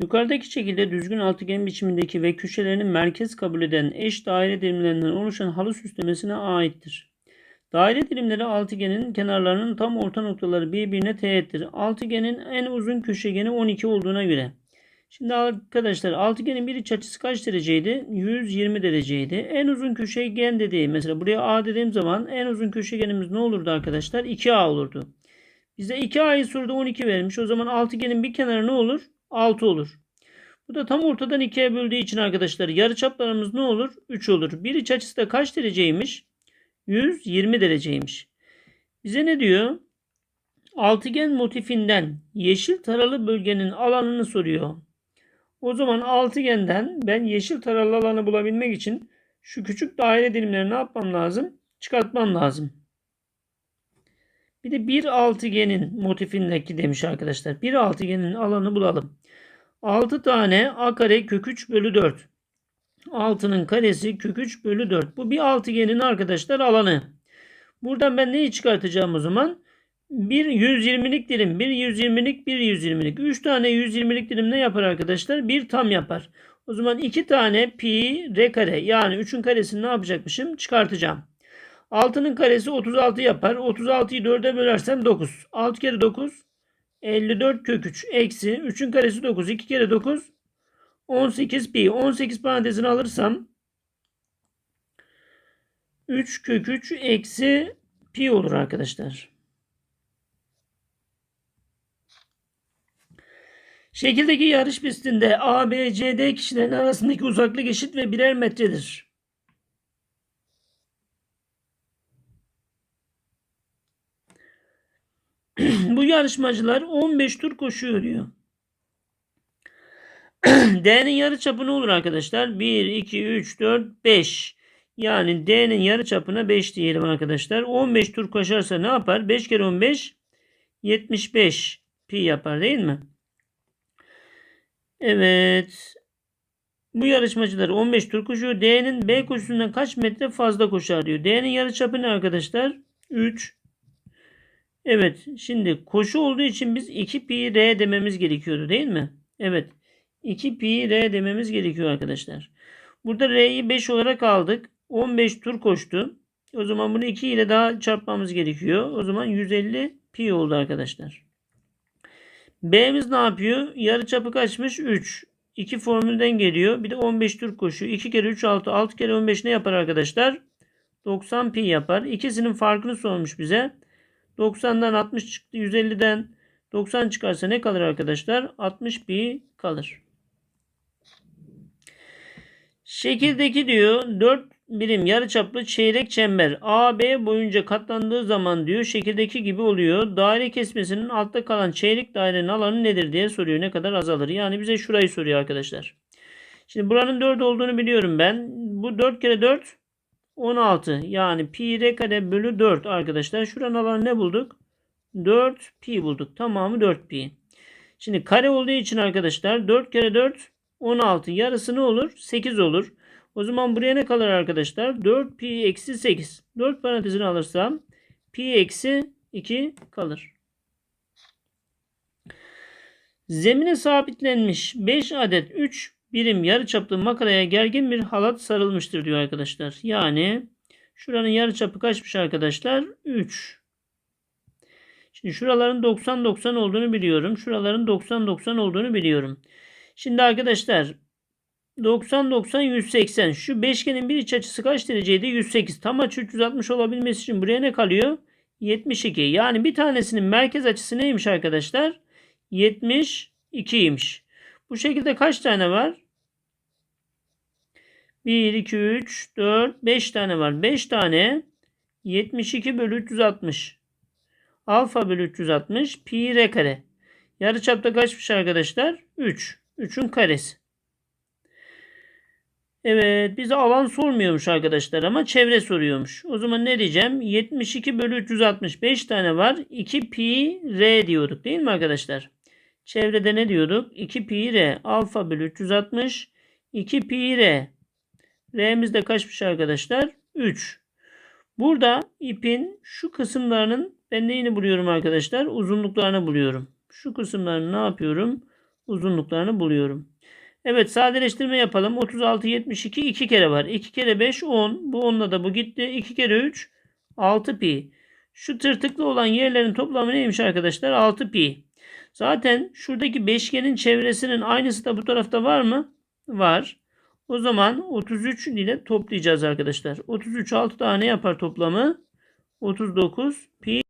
Yukarıdaki şekilde düzgün altıgen biçimindeki ve köşelerini merkez kabul eden eş daire dilimlerinden oluşan halı süslemesine aittir. Daire dilimleri altıgenin kenarlarının tam orta noktaları birbirine teğettir. Altıgenin en uzun köşegeni 12 olduğuna göre. Şimdi arkadaşlar altıgenin bir iç açısı kaç dereceydi? 120 dereceydi. En uzun köşegen dediği mesela buraya A dediğim zaman en uzun köşegenimiz ne olurdu arkadaşlar? 2A olurdu. Bize 2A'yı soruda 12 vermiş. O zaman altıgenin bir kenarı ne olur? 6 olur. Bu da tam ortadan ikiye böldüğü için arkadaşlar yarıçaplarımız ne olur? 3 olur. Bir iç açısı da kaç dereceymiş? 120 dereceymiş. Bize ne diyor? Altıgen motifinden yeşil taralı bölgenin alanını soruyor. O zaman altıgenden ben yeşil taralı alanı bulabilmek için şu küçük daire dilimlerini ne yapmam lazım? Çıkartmam lazım. Bir de bir altıgenin motifindeki demiş arkadaşlar. Bir altıgenin alanı bulalım. 6 tane a kare kök 3 bölü 4. 6'nın karesi kök 3 bölü 4. Bu bir altıgenin arkadaşlar alanı. Buradan ben neyi çıkartacağım o zaman? Bir 120'lik dilim, bir 120'lik, bir 120'lik. 3 tane 120'lik dilim ne yapar arkadaşlar? Bir tam yapar. O zaman 2 tane pi r kare yani 3'ün karesini ne yapacakmışım? Çıkartacağım. 6'nın karesi 36 yapar. 36'yı 4'e bölersem 9. 6 kere 9 54 kök 3 eksi 3'ün karesi 9. 2 kere 9 18 pi. 18 parantezini alırsam 3 kök 3 eksi pi olur arkadaşlar. Şekildeki yarış pistinde A, B, C, D kişilerin arasındaki uzaklık eşit ve birer metredir. Bu yarışmacılar 15 tur koşuyor diyor. D'nin yarı çapı ne olur arkadaşlar? 1, 2, 3, 4, 5. Yani D'nin yarı çapına 5 diyelim arkadaşlar. 15 tur koşarsa ne yapar? 5 kere 15 75 pi yapar değil mi? Evet. Bu yarışmacılar 15 tur koşuyor. D'nin B koşusundan kaç metre fazla koşar diyor. D'nin yarı çapı ne arkadaşlar? 3. Evet. Şimdi koşu olduğu için biz 2 pi r dememiz gerekiyordu değil mi? Evet. 2 pi r dememiz gerekiyor arkadaşlar. Burada r'yi 5 olarak aldık. 15 tur koştu. O zaman bunu 2 ile daha çarpmamız gerekiyor. O zaman 150 pi oldu arkadaşlar. B'miz ne yapıyor? Yarı çapı kaçmış? 3. 2 formülden geliyor. Bir de 15 tur koşuyor. 2 kere 3 6. 6 kere 15 ne yapar arkadaşlar? 90 pi yapar. İkisinin farkını sormuş bize. 90'dan 60 çıktı. 150'den 90 çıkarsa ne kalır arkadaşlar? 60 pi kalır. Şekildeki diyor 4 birim yarıçaplı çeyrek çember AB boyunca katlandığı zaman diyor şekildeki gibi oluyor. Daire kesmesinin altta kalan çeyrek dairenin alanı nedir diye soruyor. Ne kadar azalır? Yani bize şurayı soruyor arkadaşlar. Şimdi buranın 4 olduğunu biliyorum ben. Bu 4 kere 4 16. Yani pi r kare bölü 4 arkadaşlar. Şuranın alanı ne bulduk? 4 pi bulduk. Tamamı 4 pi. Şimdi kare olduğu için arkadaşlar 4 kere 4 16. Yarısı ne olur? 8 olur. O zaman buraya ne kalır arkadaşlar? 4 pi eksi 8. 4 parantezini alırsam pi eksi 2 kalır. Zemine sabitlenmiş 5 adet 3 birim yarıçaplı makaraya gergin bir halat sarılmıştır diyor arkadaşlar. Yani şuranın yarıçapı kaçmış arkadaşlar? 3. Şimdi şuraların 90-90 olduğunu biliyorum. Şuraların 90-90 olduğunu biliyorum. Şimdi arkadaşlar 90 90 180. Şu beşgenin bir iç açısı kaç dereceydi? 108. Tam açı 360 olabilmesi için buraya ne kalıyor? 72. Yani bir tanesinin merkez açısı neymiş arkadaşlar? 72'ymiş. Bu şekilde kaç tane var? 1, 2, 3, 4, 5 tane var. 5 tane 72 bölü 360. Alfa bölü 360 pi r kare. Yarıçapta kaçmış arkadaşlar? 3. 3'ün karesi. Evet bize alan sormuyormuş arkadaşlar ama çevre soruyormuş. O zaman ne diyeceğim? 72 bölü 365 tane var. 2 pi r diyorduk değil mi arkadaşlar? Çevrede ne diyorduk? 2 pi r alfa bölü 360 2 pi r. R'miz de kaçmış arkadaşlar? 3. Burada ipin şu kısımlarının ben neyini buluyorum arkadaşlar? Uzunluklarını buluyorum. Şu kısımlarını ne yapıyorum? uzunluklarını buluyorum. Evet sadeleştirme yapalım. 36, 72 2 kere var. 2 kere 5 10. Bu 10'la da bu gitti. 2 kere 3 6 pi. Şu tırtıklı olan yerlerin toplamı neymiş arkadaşlar? 6 pi. Zaten şuradaki beşgenin çevresinin aynısı da bu tarafta var mı? Var. O zaman 33 ile toplayacağız arkadaşlar. 33 6 tane yapar toplamı. 39 pi